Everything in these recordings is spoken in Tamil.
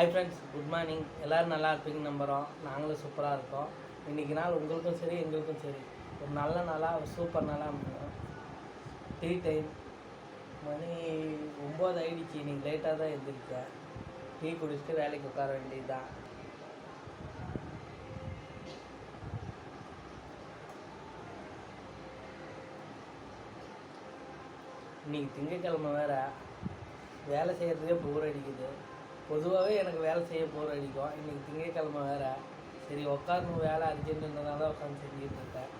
ஹாய் ஃப்ரெண்ட்ஸ் குட் மார்னிங் எல்லோரும் நல்லா இருப்பீங்க நம்புகிறோம் நாங்களும் சூப்பராக இருக்கோம். இன்றைக்கி நாள் உங்களுக்கும் சரி எங்களுக்கும் சரி. ஒரு நல்ல நாளாக ஒரு சூப்பர் நாளாக அமையும் டீ டைம் மணி ஒம்பது ஆயிடுச்சு. நீங்கள் லேட்டாக தான் எழுந்திரிச்சேன் டீ குடிச்சிட்டு வேலைக்கு உட்கார வேண்டியது தான் இன்றைக்கி திங்கக்கிழமை வேறு. வேலை செய்கிறதுக்கே போர் அடிக்குது. பொதுவாகவே எனக்கு வேலை செய்ய போகிற அடிக்கும். இன்றைக்கி திங்கக்கிழமை வேறு. சரி உட்காந்து வேலை அர்ஜென்ட்டுன்றதுனால தான் உட்காந்து செஞ்சுட்டு இருக்கேன்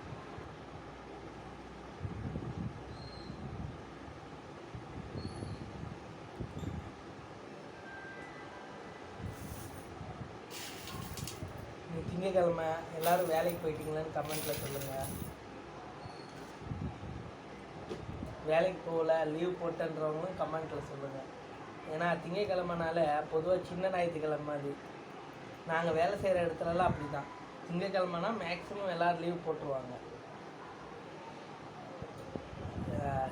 திங்கக்கிழமை எல்லாரும் வேலைக்கு போயிட்டீங்களான்னு கமெண்ட்டில் சொல்லுங்கள் வேலைக்கு போகல லீவ் போட்டேன்றவங்களும் கமெண்ட்டில் சொல்லுங்கள் ஏன்னா திங்கக்கிழமைனால பொதுவாக சின்ன ஞாயிற்றுக்கிழமை அது. நாங்கள் வேலை செய்கிற இடத்துலலாம் அப்படி தான் திங்கக்கிழமைனா மேக்ஸிமம் எல்லோரும் லீவ் போட்டுருவாங்க.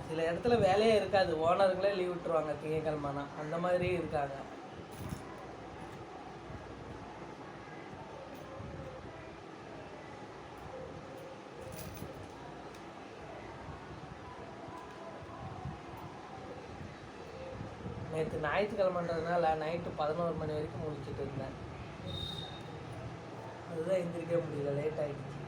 சில இடத்துல வேலையே இருக்காது. ஓனருங்களே லீவ் விட்டுருவாங்க. திங்கக்கிழமைனா அந்த மாதிரியும் இருக்காங்க. நேற்று ஞாயிற்றுக்கிழமைன்றதுனால நைட்டு பதினோரு மணி வரைக்கும் முடிச்சிட்டு இருந்தேன். அதுதான் எந்திரிக்க முடியல லேட் ஆகிடுச்சு